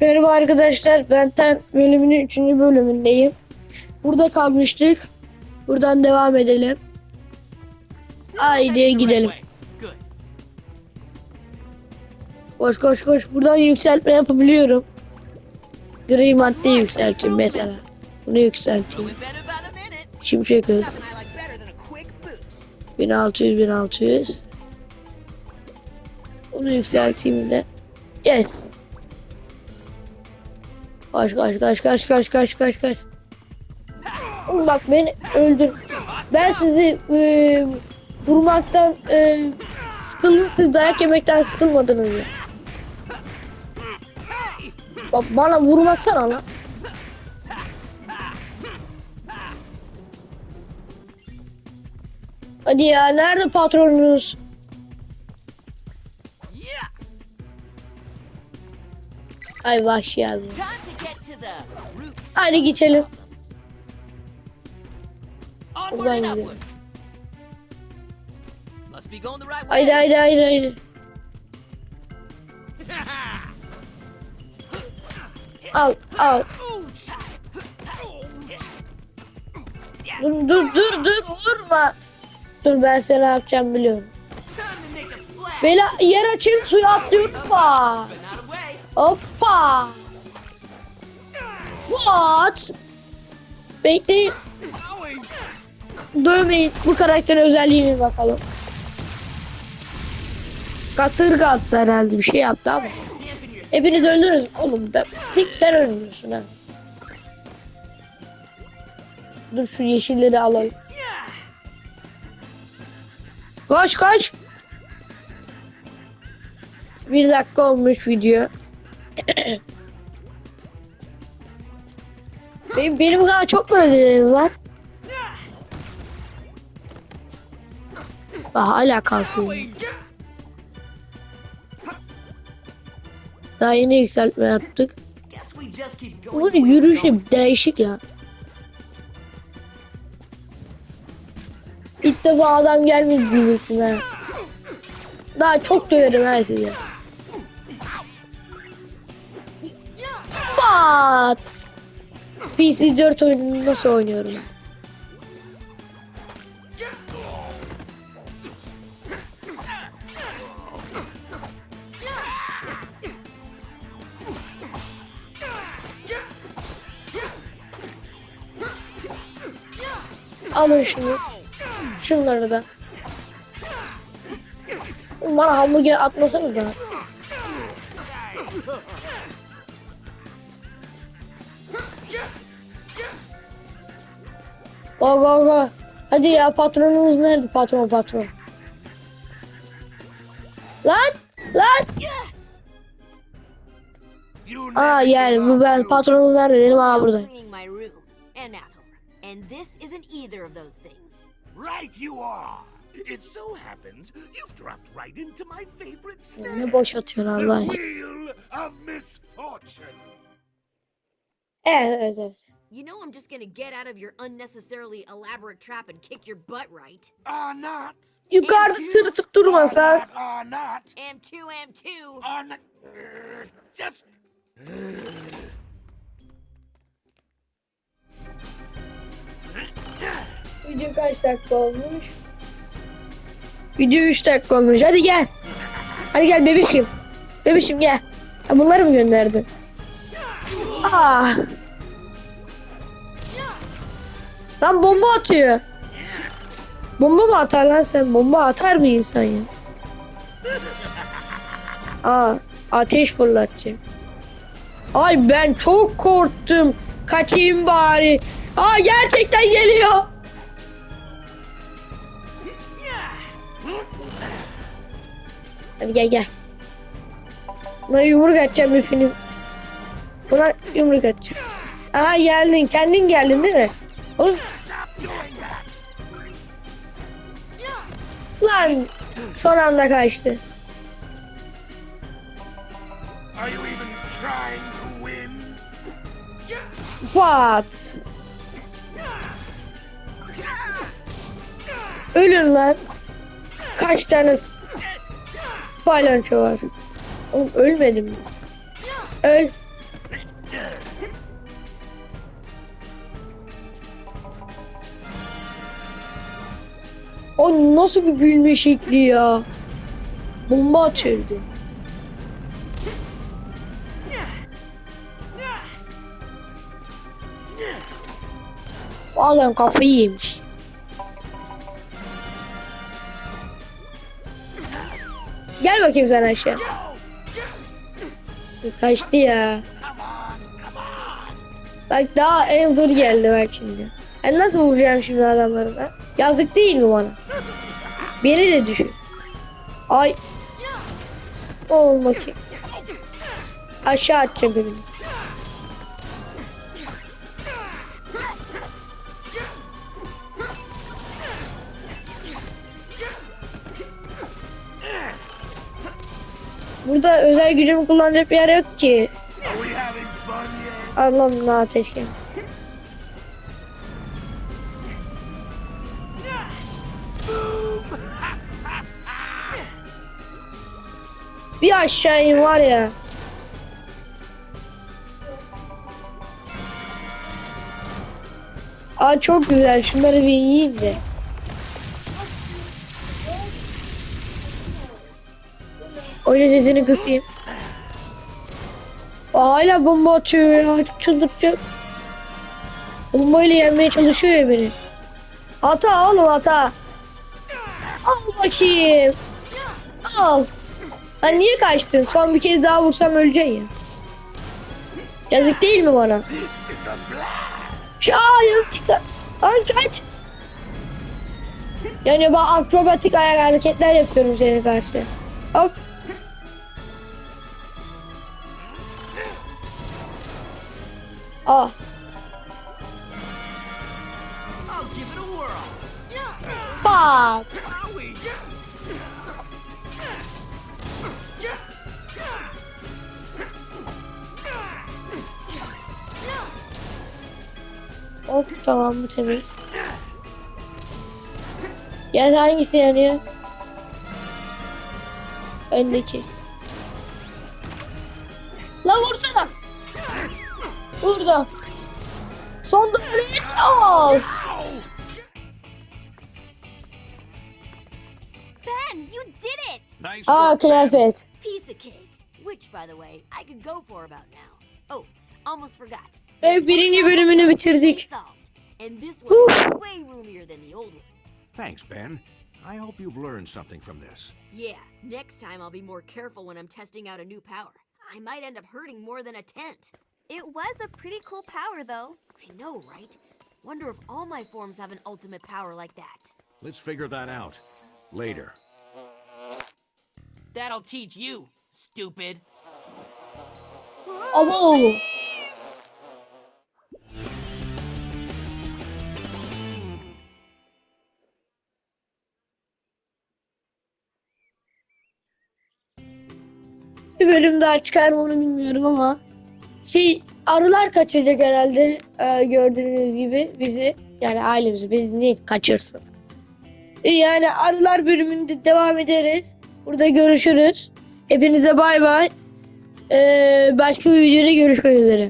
Merhaba arkadaşlar. Ben Ten bölümünün 3. bölümündeyim. Burada kalmıştık. Buradan devam edelim. Haydi gidelim. Koş koş koş. Buradan yükseltme yapabiliyorum. Gri madde yükselteyim mesela. Bunu yükselteyim. Şimşek hız. Nothing I like better than a quick boost. 1600 1600. Bunu yükselteyim de. Yes. Kaç kaç kaç kaç kaç kaç kaç kaç. Oğlum bak beni öldür. Ben sizi e, vurmaktan e, sıkıldınız. Siz dayak yemekten sıkılmadınız ya. Bak bana vurmasana lan. Hadi ya nerede patronunuz? Ay vahşi yazdı. Hadi geçelim. Buradan gidelim. Haydi haydi haydi haydi. Al al. Dur dur dur dur vurma. Dur ben seni ne yapacağım biliyorum. Bela yer açın suya atlıyorum. Hoppa. Hoppa. What? Bekleyin. Dövmeyin. Bu karakterin özelliğine bakalım. Katırga attı herhalde bir şey yaptı ama. Hepiniz öldünüz. Oğlum ben, tek sen ölmüyorsun ha. Dur şu yeşilleri alalım. Koş koş. Bir dakika olmuş video. benim, benim kadar çok mu özlediniz lan? Bak hala kalkıyor. Daha yeni yükseltme yaptık. Bunun yürüyüşü değişik ya. İlk defa adam gelmedi diyecektim ha. Daha çok döverim her size. Bat. PC4 oyununu nasıl oynuyorum? Alın şunu. Şunları da. Bana hamburger atmasanız da. Go go go. Hadi ya patronunuz nerede? Patron patron. Lan! Lan! Aa yani bu ben patronunuz nerede dedim aa burada. and this isn't either of those things. Right you are. It so happens you've dropped right into my favorite Ne snare. boş atıyorsun Allah The aşkına. wheel of misfortune. Evet evet evet. You know I'm just gonna get out of your unnecessarily elaborate trap and kick your butt, right? Are not. Yukarıda sırıtıp durmasan. Are not. Are not. M2, M2. Are not. Just. Video kaç dakika olmuş? Video 3 dakika olmuş. Hadi gel. Hadi gel bebişim. Bebişim gel. Bunları mı gönderdin? Ah. Lan bomba atıyor. Bomba mı atar lan sen? Bomba atar mı insan ya? Aa, ateş fırlatacak. Ay ben çok korktum. Kaçayım bari. Aa gerçekten geliyor. Hadi gel gel. Buna yumruk atacağım hepini. Buna yumruk atacağım. Aha geldin. Kendin geldin değil mi? Oğlum. Lan son anda kaçtı. What? Ölün lan. Kaç tane Balanço var. Oğlum ölmedim? Öl. O nasıl bir gülme şekli ya? Bomba atıyordu. Adam kafayı yemiş. Gel bakayım sen aşağı. Kaçtı ya. Bak daha en zor geldi bak şimdi. Ben nasıl vuracağım şimdi adamlarına? Yazık değil mi bana? Beni de düşün. Ay. Ol bakayım. Aşağı atacağım birimiz. Burada özel gücümü kullanacak bir yer yok ki. Allah'ım ateş gel. Bir aşağı var ya. Aa çok güzel. Şunları bir yiyeyim de. Oyun sesini kısayım. Aa, hala bomba atıyor ya. Çıldıracak. Bombayla yenmeye çalışıyor ya beni. Hata oğlum hata. Al bakayım. Al. Lan niye kaçtın? Son bir kez daha vursam öleceksin ya. Yazık değil mi bana? Ayağım çıkar. Lan kaç. Yani ben akrobatik ayak hareketler yapıyorum senin karşı. Hop. Ah. Pat. Hop tamam bu temiz. Gel hangisi yanıyor? Öndeki. La vursana. Vurdu. Son dönüş. Al. Ben, you did it! Nice Aa kıyafet. Piece of cake. Which, by the way, I could go for about now. Oh, almost forgot. Ve birinci bölümünü bitirdik. Solved. And this one way roomier than the old one. Thanks, Ben. I hope you've learned something from this. Yeah, next time I'll be more careful when I'm testing out a new power. I might end up hurting more than a tent. It was a pretty cool power, though. I know, right? Wonder if all my forms have an ultimate power like that. Let's figure that out later. That'll teach you, stupid. Abo. Bir bölüm daha çıkar mı onu bilmiyorum ama şey arılar kaçıracak herhalde e, gördüğünüz gibi bizi yani ailemizi biz niye kaçırsın? E, Yani arılar bölümünde devam ederiz. Burada görüşürüz. Hepinize bay bay. Ee, başka bir videoda görüşmek üzere.